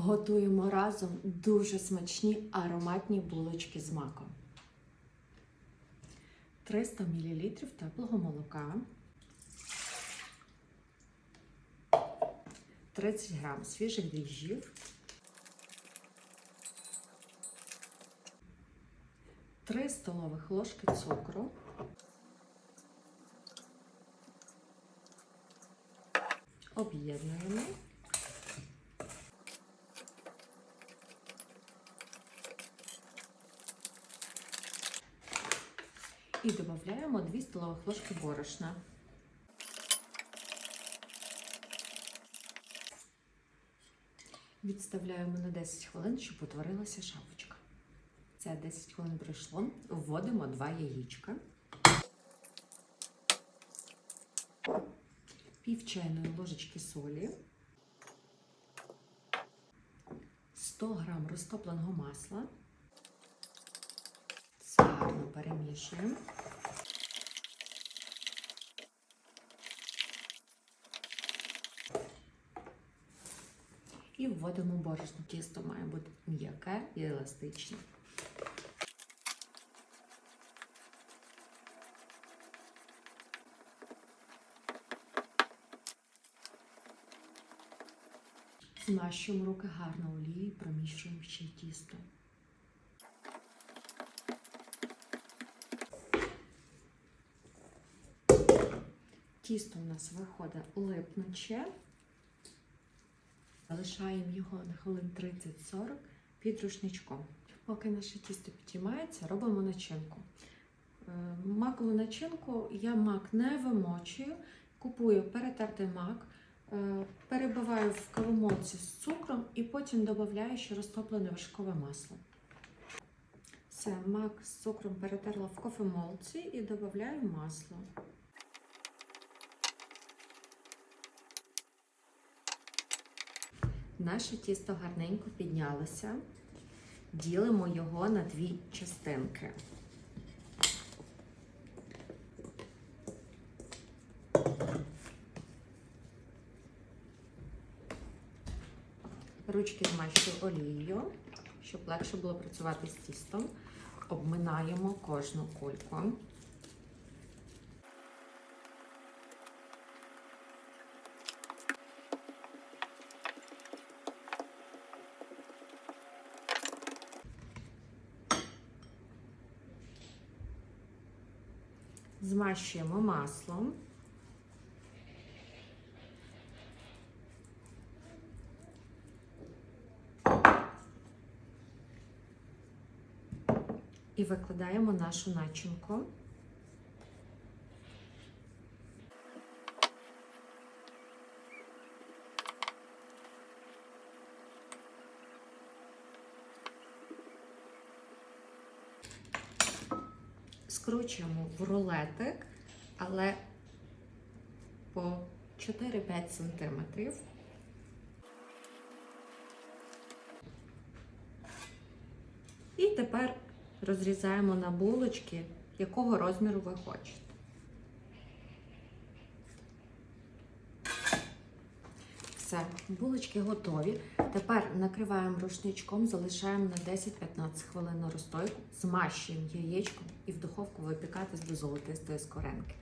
Готуємо разом дуже смачні ароматні булочки з маком. 300 мл теплого молока, 30 г свіжих дріжджів, 3 столових ложки цукру, об'єднуємо. І додаємо 2 столових ложки борошна. Відставляємо на 10 хвилин, щоб утворилася шапочка. Це 10 хвилин пройшло. Вводимо 2 яєчка. Пів чайної ложечки солі. 100 грам розтопленого масла. Перемішуємо. І вводимо борошно. Тісто має бути м'яке і еластичне. Змащуємо руки гарно олією, промішуємо ще тісто. Тісто у нас виходить липнуче. Залишаємо його на хвилин 30-40 під рушничком. Поки наше тісто підіймається, робимо начинку. Е, Макову начинку я мак не вимочую, купую перетертий мак, е, перебиваю в кавомолці з цукром і потім додаю ще розтоплене вершкове масло. Все, мак з цукром перетерла в кофемолці і додаю масло. Наше тісто гарненько піднялося. Ділимо його на дві частинки. Ручки змащую олією, щоб легше було працювати з тістом. Обминаємо кожну кульку. Змащуємо маслом. І викладаємо нашу начинку. Скручуємо в рулетик, але по 4-5 сантиметрів. І тепер розрізаємо на булочки, якого розміру ви хочете. Все, булочки готові. Тепер накриваємо рушничком, залишаємо на 10-15 хвилин на розстойку, змащуємо яєчком і в духовку випікати до золотистої скоринки.